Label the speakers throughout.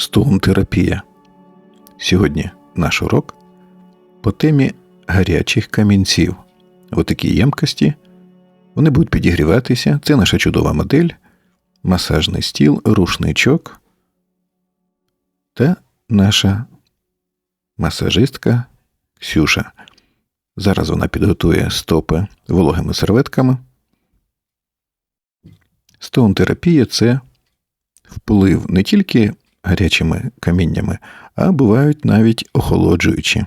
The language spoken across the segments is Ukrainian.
Speaker 1: Стоун-терапія. Сьогодні наш урок по темі гарячих камінців. Отакі ємкості. Вони будуть підігріватися. Це наша чудова модель, масажний стіл, рушничок та наша масажистка Ксюша. Зараз вона підготує стопи вологими серветками. Стоун-терапія це вплив не тільки гарячими каміннями, а бувають навіть охолоджуючі.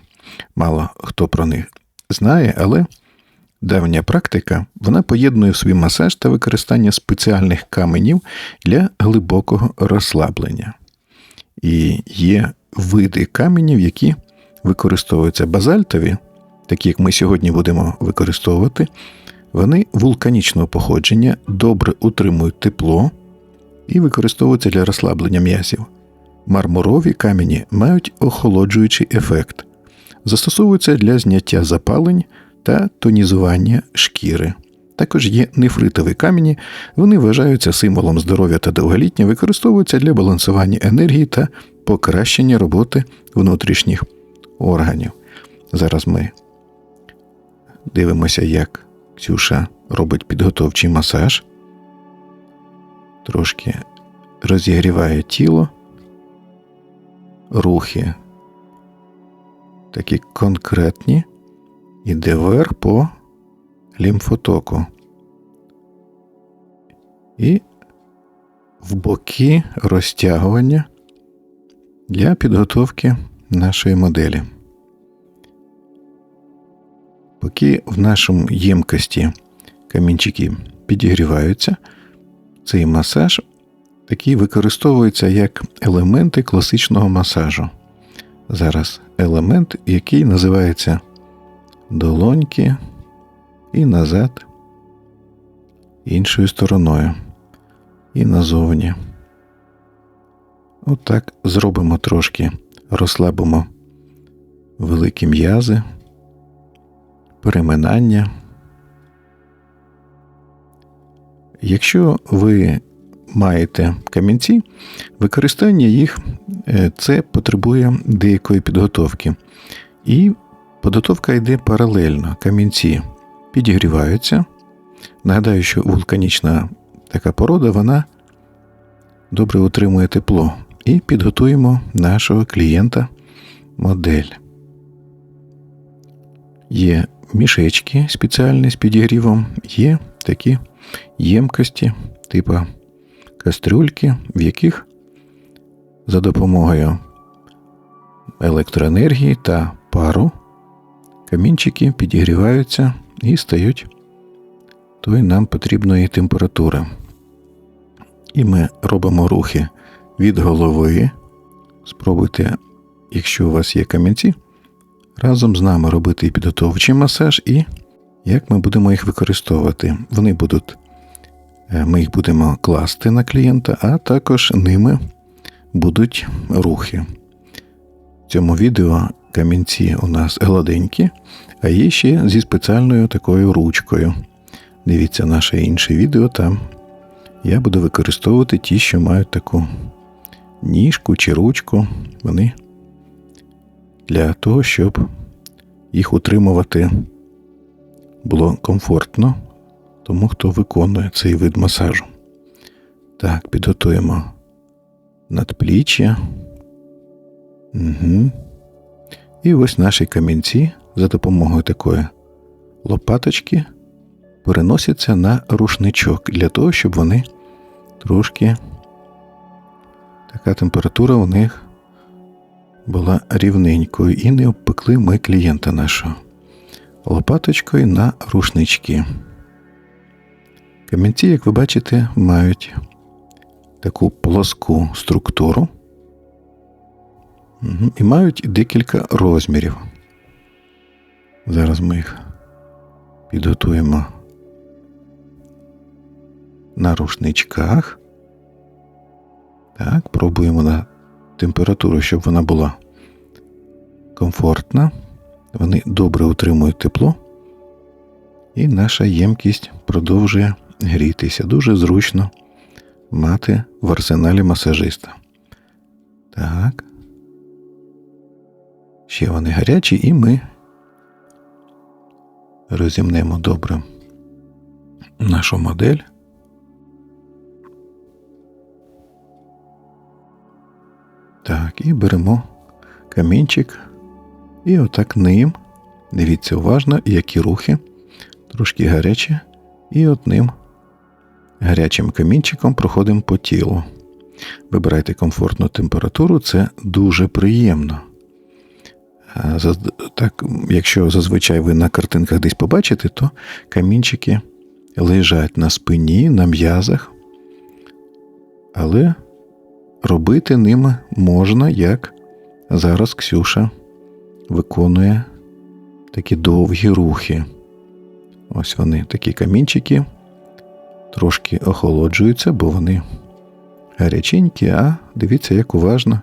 Speaker 1: Мало хто про них знає, але давня практика вона поєднує в свій масаж та використання спеціальних каменів для глибокого розслаблення. І є види каменів, які використовуються базальтові, такі як ми сьогодні будемо використовувати, вони вулканічного походження добре утримують тепло і використовуються для розслаблення м'язів. Мармурові камені мають охолоджуючий ефект, застосовуються для зняття запалень та тонізування шкіри. Також є нефритові камені, вони вважаються символом здоров'я та довголіття, використовуються для балансування енергії та покращення роботи внутрішніх органів. Зараз ми дивимося, як Ксюша робить підготовчий масаж, трошки розігріває тіло, рухи такі конкретні, іде вверх по лімфотоку. І в боки розтягування для підготовки нашої моделі. Поки в нашому ємкості камінчики підігріваються, цей масаж такий використовується як елементи класичного масажу. Зараз елемент, який називається долоньки і назад, іншою стороною, і назовні. Отак зробимо трошки, розслабимо великі м'язи, переминання. Якщо ви маєте камінці, використання їх е, це потребує деякої підготовки. І підготовка йде паралельно. Камінці підігріваються. Нагадаю, що вулканічна така порода, вона добре утримує тепло. І підготуємо нашого клієнта модель. Є мішечки спеціальні з підігрівом, є такі ємкості, типу кастрюльки, в яких за допомогою електроенергії та пару камінчики підігріваються і стають тої нам потрібної температури. І ми робимо рухи від голови. Спробуйте, якщо у вас є камінці, разом з нами робити підготовчий масаж і як ми будемо їх використовувати. Вони будуть ми їх будемо класти на клієнта, а також ними будуть рухи. В цьому відео камінці у нас гладенькі, а є ще зі спеціальною такою ручкою. Дивіться наше інше відео, там я буду використовувати ті, що мають таку ніжку чи ручку. Вони для того, щоб їх утримувати було комфортно тому, хто виконує цей вид масажу. Так, підготуємо надпліччя. Угу. І ось наші камінці за допомогою такої лопаточки переносяться на рушничок для того, щоб вони трошки така температура у них була рівненькою і не обпекли ми клієнта нашого лопаточкою на рушнички. Камінці, як ви бачите, мають таку плоску структуру і мають декілька розмірів. Зараз ми їх підготуємо на рушничках. Так, пробуємо на температуру, щоб вона була комфортна. Вони добре утримують тепло, і наша ємкість продовжує грітися. Дуже зручно мати в арсеналі масажиста. Так. Ще вони гарячі, і ми розімнемо добре нашу модель. Так, і беремо камінчик. І отак ним. Дивіться уважно, які рухи, трошки гарячі, і одним гарячим камінчиком проходимо по тілу. Вибирайте комфортну температуру, це дуже приємно. Так, Якщо зазвичай ви на картинках десь побачите, то камінчики лежать на спині, на м'язах, але робити ними можна, як зараз Ксюша виконує такі довгі рухи. Ось вони, такі камінчики, трошки охолоджуються, бо вони гаряченькі, а дивіться, як уважно,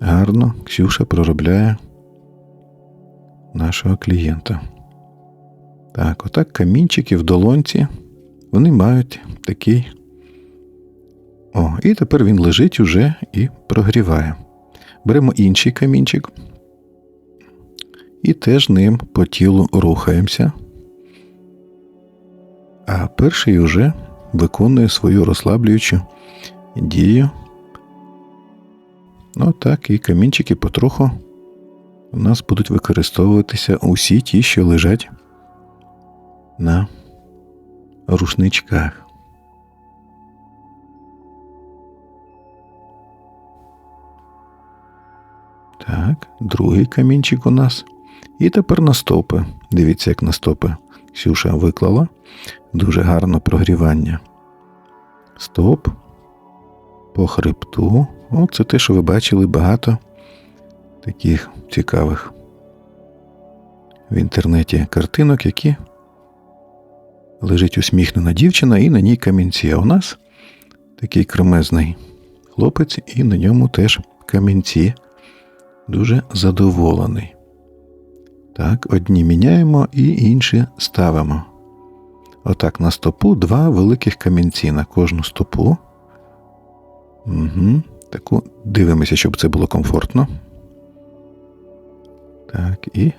Speaker 1: гарно Ксюша проробляє нашого клієнта. Так, отак камінчики в долонці, вони мають такий. О, і тепер він лежить уже і прогріває. Беремо інший камінчик і теж ним по тілу рухаємося. А перший уже виконує свою розслаблюючу дію. Ну так, і камінчики потроху у нас будуть використовуватися усі ті, що лежать на рушничках. Так, другий камінчик у нас. І тепер на стопи. Дивіться, як на стопи. Ксюша виклала. Дуже гарно прогрівання. Стоп. По хребту. О, це те, що ви бачили багато таких цікавих в інтернеті картинок, які лежить усміхнена дівчина і на ній камінці. А у нас такий кремезний хлопець, і на ньому теж камінці. Дуже задоволений. Так, одні міняємо і інші ставимо. Отак на стопу два великих камінці на кожну стопу. Угу. Таку дивимося, щоб це було комфортно. Так, і.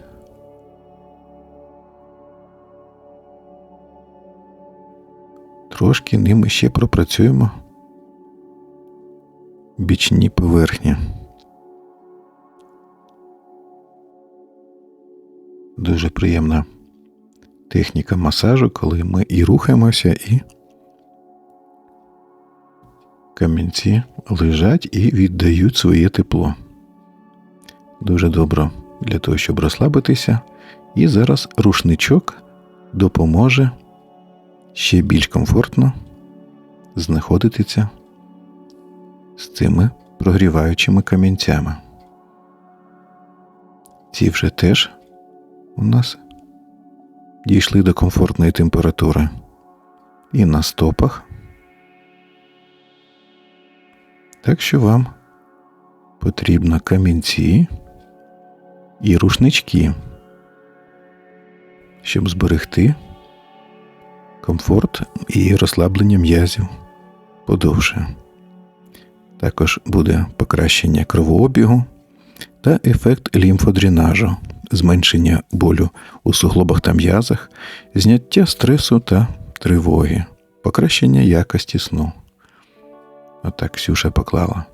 Speaker 1: Трошки ними ще пропрацюємо бічні поверхні. Дуже приємна техніка масажу, коли ми і рухаємося, і камінці лежать і віддають своє тепло. Дуже добре для того, щоб розслабитися. І зараз рушничок допоможе ще більш комфортно знаходитися з цими прогріваючими камінцями. Ці вже теж у нас дійшли до комфортної температури і на стопах. Так що вам потрібно камінці і рушнички, щоб зберегти комфорт і розслаблення м'язів подовше. Також буде покращення кровообігу та ефект лімфодренажу, зменшення болю у суглобах та м'язах, зняття стресу та тривоги, покращення якості сну. Отак Ксюша поклала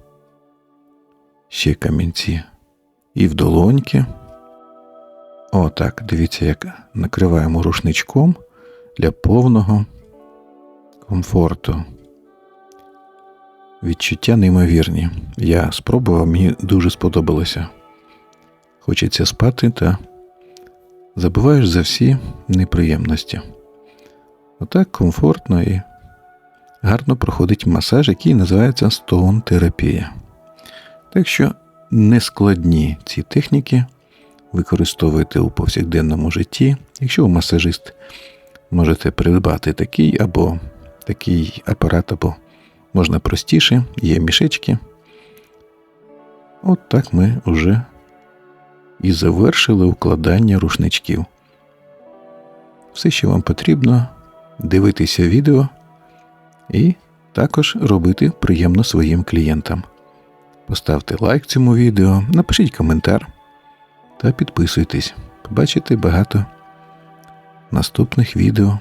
Speaker 1: ще камінці і в долоньки. Отак, дивіться, як накриваємо рушничком для повного комфорту. Відчуття неймовірні. Я спробував, мені дуже сподобалося. Хочеться спати та забуваєш за всі неприємності. Отак комфортно і гарно проходить масаж, який називається стоун терапія. Так що нескладні ці техніки використовуйте у повсякденному житті. Якщо ви масажист, можете придбати такий або такий апарат, або можна простіше, є мішечки. От так ми вже і завершили укладання рушничків. Все, що вам потрібно, дивитися відео і також робити приємно своїм клієнтам. Поставте лайк цьому відео, напишіть коментар та підписуйтесь. Побачите багато наступних відео,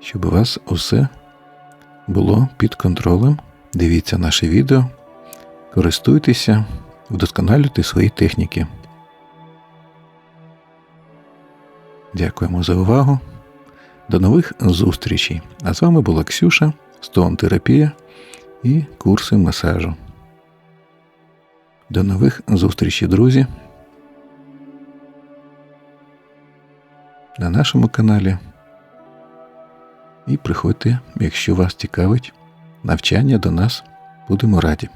Speaker 1: щоб у вас усе було під контролем. Дивіться наше відео, користуйтеся, вдосконалюйте свої техніки. Дякуємо за увагу. До нових зустрічей. А з вами була Ксюша, Stone Терапія і курси масажу. До нових зустрічей, друзі. На нашому каналі. І приходьте, якщо вас цікавить навчання до нас, будемо раді.